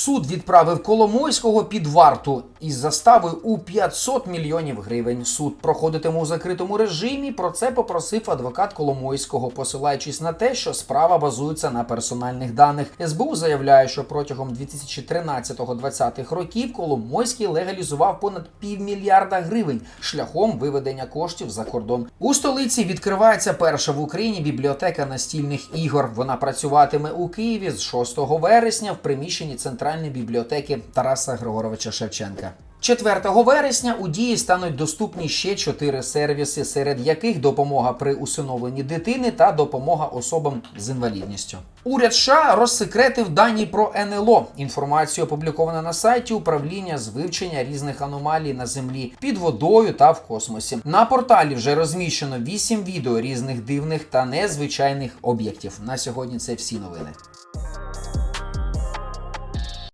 Суд відправив Коломойського під варту із заставою у 500 мільйонів гривень. Суд проходитиме у закритому режимі. Про це попросив адвокат Коломойського, посилаючись на те, що справа базується на персональних даних. СБУ заявляє, що протягом 2013-2020 років Коломойський легалізував понад півмільярда гривень шляхом виведення коштів за кордон. У столиці відкривається перша в Україні бібліотека настільних ігор. Вона працюватиме у Києві з 6 вересня в приміщенні центральної бібліотеки Тараса Григоровича Шевченка. 4 вересня у дії стануть доступні ще чотири сервіси, серед яких допомога при усиновленні дитини та допомога особам з інвалідністю. Уряд США розсекретив дані про НЛО. Інформацію опубліковано на сайті управління з вивчення різних аномалій на землі під водою та в космосі. На порталі вже розміщено 8 відео різних дивних та незвичайних об'єктів. На сьогодні це всі новини.